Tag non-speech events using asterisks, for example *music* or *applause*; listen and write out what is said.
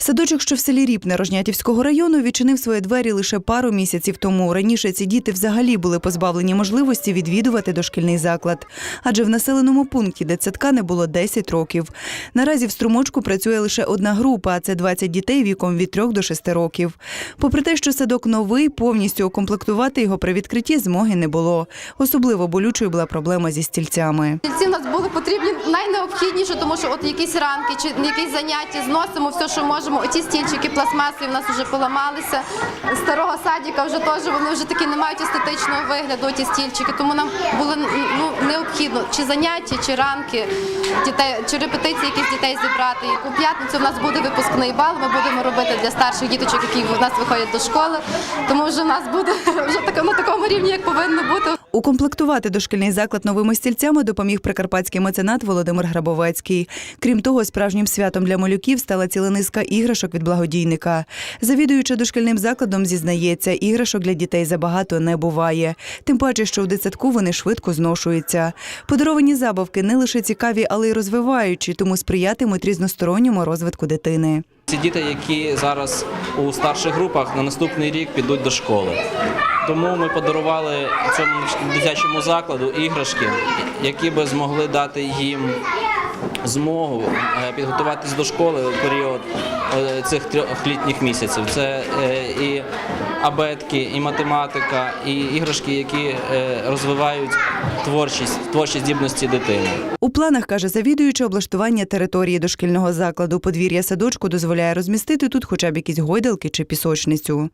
Садочок, що в селі Ріпне Рожнятівського району, відчинив свої двері лише пару місяців тому. Раніше ці діти взагалі були позбавлені можливості відвідувати дошкільний заклад, адже в населеному пункті дитсадка не було 10 років. Наразі в струмочку працює лише одна група, а це 20 дітей віком від 3 до 6 років. Попри те, що садок новий, повністю укомплектувати його при відкритті змоги не було. Особливо болючою була проблема зі стільцями. Стільці в нас були потрібні найнеобхідніше, тому що от якісь ранки чи якісь заняття зносимо все, що можемо. Оті стільчики пластмасові в нас вже поламалися. Старого садіка вже теж вони вже такі не мають естетичного вигляду. Ті стільчики, тому нам було ну необхідно чи заняття, чи ранки дітей, чи репетиції якісь дітей зібрати. У п'ятницю в нас буде випускний бал. Ми будемо робити для старших діточок, які в нас виходять до школи. Тому вже в нас буде *laughs* вже на такому рівні, як повинно бути. Укомплектувати дошкільний заклад новими стільцями допоміг прикарпатський меценат Володимир Грабовецький. Крім того, справжнім святом для малюків стала ціла низка іграшок від благодійника. Завідуючи дошкільним закладом, зізнається, іграшок для дітей забагато не буває. Тим паче, що в дитсадку вони швидко зношуються. Подаровані забавки не лише цікаві, але й розвиваючі, тому сприятимуть різносторонньому розвитку дитини. Ці діти, які зараз у старших групах на наступний рік підуть до школи. Тому ми подарували цьому дитячому закладу іграшки, які би змогли дати їм змогу е, підготуватись до школи у період е, цих трьох літніх місяців. Це е, і абетки, і математика, і іграшки, які розвивають творчість, творчі здібності дитини. У планах каже завідуючи облаштування території дошкільного закладу. Подвір'я садочку дозволяє розмістити тут хоча б якісь гойдалки чи пісочницю.